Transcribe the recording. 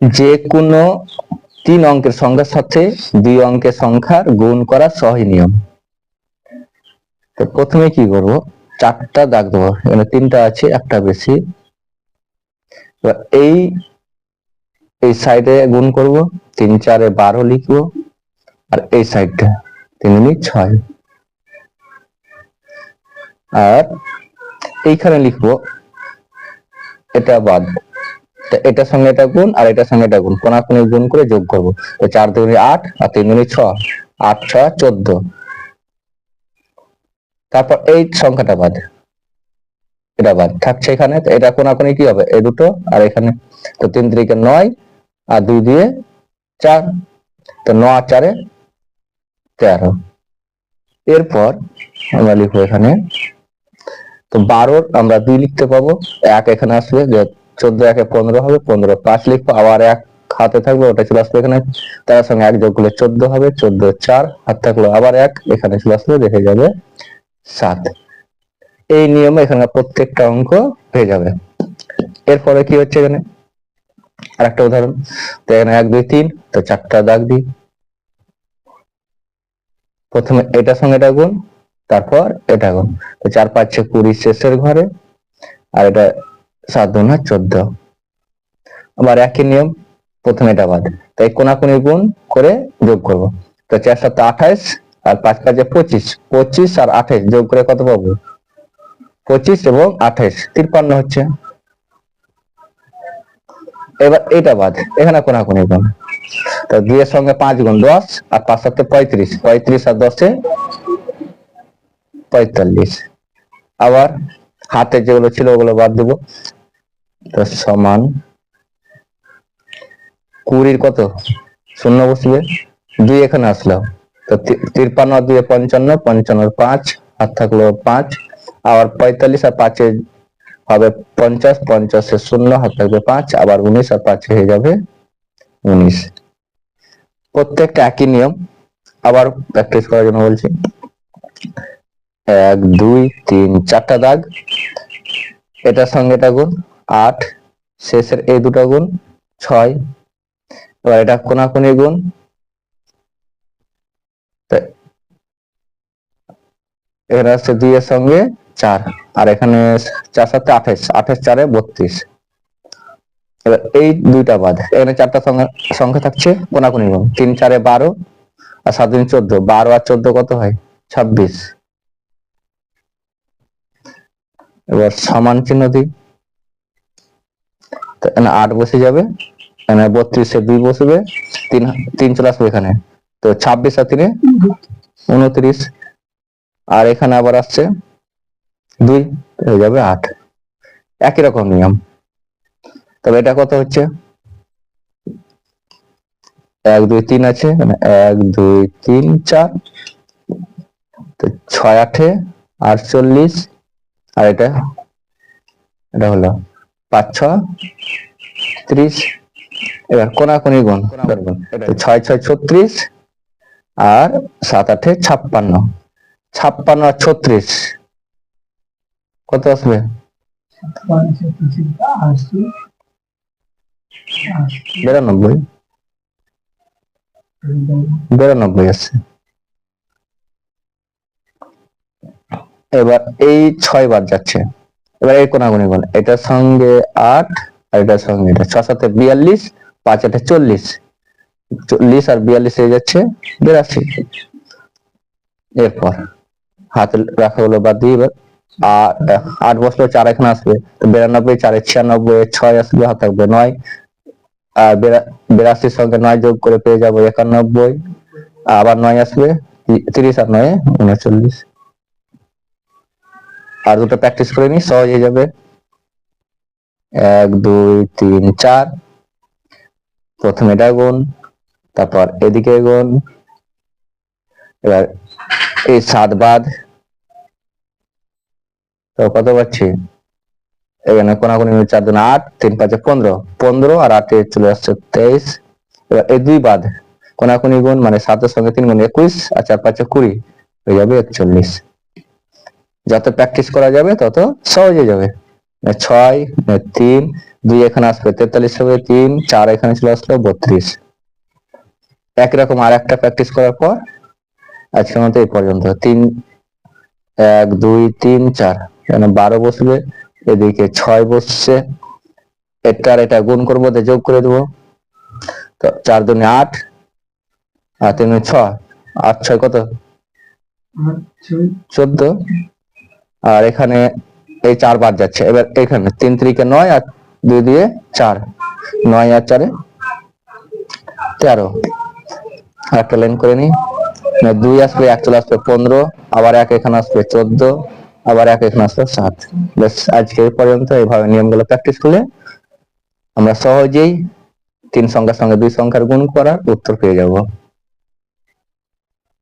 যে কোনো তিন অঙ্কের সংখ্যার সাথে দুই অঙ্কের সংখ্যার গুণ করা সহজ নিয়ম। তো প্রথমে কি করব? চারটা দাগ দেবো। এখানে তিনটা আছে, একটা বেশি। এই এই সাইডে গুণ করব। তিন, চারে বারো লিখব। আর এই সাইডটা তিন ছয়। আর এইখানে লিখব, এটা বাদ। তো এটার সঙ্গে এটা গুণ আর এটার সঙ্গে এটা গুণ। কোনাকুনি গুণ করে যোগ করব। তো চার দুগুণে আট আর তিন দুগুণে ছ, আট ছ চোদ্দ। তারপর এই সংখ্যাটা বাদ। এটা বাদ। থাকছে এখানে। তো এটা কোনাকুনি কি হবে? এই দুটো আর এখানে। তো তিন তিরিকে নয় আর দুই দিয়ে চার। তো ন আর চারে তেরো। এরপর আমরা লিখব এখানে। তো বারোর আমরা দুই লিখতে পাবো। এক এখানে আসবে চোদ্দ একে পনেরো হবে, পনেরো পাঁচ লিখব, আবার এক হাতে থাকবে ওটা চলে আসবে এখানে। তার সঙ্গে এক যোগ করলে চোদ্দ হবে, চোদ্দ চার হাত থাকল, আবার এক, এখানে চলে আসবে দেখে যাবে সাত। এই নিয়মে এখানে প্রত্যেকটা অঙ্ক হয়ে যাবে। এরপরে কি হচ্ছে এখানে? আর একটা উদাহরণ। তো এখানে এক, দুই, তিন, তো চারটা দাগ দিই। প্রথমে এটার সঙ্গে এটা গুণ, তারপর এটা গুণ। তো চার, পাঁচে কুড়ি, শেষের ঘরে, আর এটা সাত দুনা চোদ্দ। আবার একই নিয়ম প্রথমে এটা বাদ। তাই কোনাকুনি গুণ করে যোগ করব। তো চার সাত আঠাইশ আর পাঁচ পাঁচে পঁচিশ। পঁচিশ আর আঠাইশ যোগ করে কত পাবো? পঁচিশ এবং আঠাইশ তিরপান্ন হচ্ছে। এবার এটা বাদ। এখানে কোনাকুনি গুণ। তো দুইয়ের সঙ্গে পাঁচ গুণ দশ আর পাঁচ সাথে পঁয়ত্রিশ। পঁয়ত্রিশ আর দশে পঁয়তাল্লিশ। আবার হাতে যেগুলো ছিল ওগুলো বাদ দেবো। সমান কুড়ির কত? শূন্য বসিয়ে দুই এখানে আসলো। তো তিরপান্ন দুই পঞ্চান্ন পঞ্চান্ন পাঁচ, আর থাকল পাঁচ। আবার পঁয়তাল্লিশ আর পাঁচে হবে পঞ্চাশ, পঞ্চাশে শূন্য হাত থাকবে পাঁচ। আবার উনিশ আর পাঁচে হয়ে যাবে উনিশ। প্রত্যেকটা একই নিয়ম। আবার প্র্যাকটিস করার জন্য বলছি। এক, দুই, তিন, চারটা দাগ। এটার সঙ্গে এটা গুণ। আট, শেষের এই দুটো গুণ ছয়। এবার এটা কোনাকুনি গুণ। এখানে আছে দুই এর সঙ্গে চার, আর এখানে চার সাথে আঠাশ আঠাশ চারে বত্রিশ। এবার এই দুইটা বাদ, এখানে চারটা সংখ্যা থাকছে কোনাকুনি গুণ। তিন চারে বারো, আর সাত দিন চোদ্দ, বারো আর চোদ্দ কত হয়? ছাব্বিশ। এবার সমান চিহ্ন দিই। এখানে আট বসে যাবে এখানে বত্রিশে দুই বসবে, তিন তিন চলে আসবে এখানে। তো ছাব্বিশ আর তিনে উনত্রিশ। আর এখানে আবার আসছে দুই, হয়ে যাবে আট। একই রকম নিয়ম। তবে এটা কত হচ্ছে? এক, দুই, তিন আছে এখানে এক, দুই, তিন, চার, তো ছয় আঠে আটচল্লিশ, আর এটা এটা হলো পাঁচ ছ ত্রিশ এবার কোনাকুনি গুণ ছয় ছয় ছত্রিশ আর সাত আটে ছাপ্পান্ন। ছাপ্পান্ন আর ছত্রিশ কত আসবে? বিরানব্বই। বিরানব্বই আছে। এবার এই ছয় বার যাচ্ছে। এবার এই কোনাগুনি গুণ এটার সঙ্গে আট, আর এটার সঙ্গে এটা ছ সাথে বিয়াল্লিশ, পাঁচ, আটে চল্লিশ। চল্লিশ আর বিয়াল্লিশ হয়ে যাচ্ছে বিরাশি। এরপর হাতে রাখা হলো বাদ দিয়ে এবার আট বছর চার এখানে আসবে। বিরানব্বই, চারে ছিয়ানব্বই, ছয় আসবে হাত থাকবে নয়। আর বিরা- বিরাশির সঙ্গে নয় যোগ করে পেয়ে যাব একানব্বই। আবার নয় আসবে তিরিশ আর নয়, উনচল্লিশ। আর দুটো প্র্যাকটিস করে নি সহজ হয়ে যাবে। এক, দুই, তিন, চার। প্রথমে এটা গুণ তারপর এদিকে গুণ এবার এই সাত বাদ। তো কত পাচ্ছি? এখানে কোনাকুনি চার দুন আট, তিন, পাঁচে পনেরো। পনেরো আর আটে চলে আসছে তেইশ। এবার এই দুই বাদ। কোনাকুনি গুণ মানে সাতের সঙ্গে তিন গুণ একুশ আর চার, পাঁচে কুড়ি হয়ে যাবে একচল্লিশ। যত প্র্যাকটিস করা যাবে তত সহজ হয়ে যাবে। মানে ছয় মানে তিন দুই এখানে আসবে তেতাল্লিশ হবে তিন চার এখানে চলে আসলো বত্রিশ। একরকম আর একটা প্র্যাকটিস করার পর আজকের মতো এই পর্যন্ত। তিন এক দুই তিন চার এখানে বারো বসবে এদিকে ছয় বসছে। এটার এটা গুণ করব যোগ করে দেবো। তো চার দুনে আট আর তিন ছয়। আট ছয় কত? চোদ্দ। আর এখানে এই চার বাদ যাচ্ছে। এবার এখানে তিন তিরিকে নয় আর দুই দিয়ে চার। নয় আর চারে তেরো। একটা লাইন করে নি দুই আসবে, এক চলে আসবে পনেরো, আবার এক এখানে আসবে চোদ্দ, আবার এক এখানে আসবে সাত। ব্যাস, আজকে পর্যন্ত এইভাবে নিয়মগুলো প্র্যাকটিস করলে আমরা সহজেই তিন সংখ্যার সঙ্গে দুই সংখ্যার গুণ করার উত্তর পেয়ে যাব।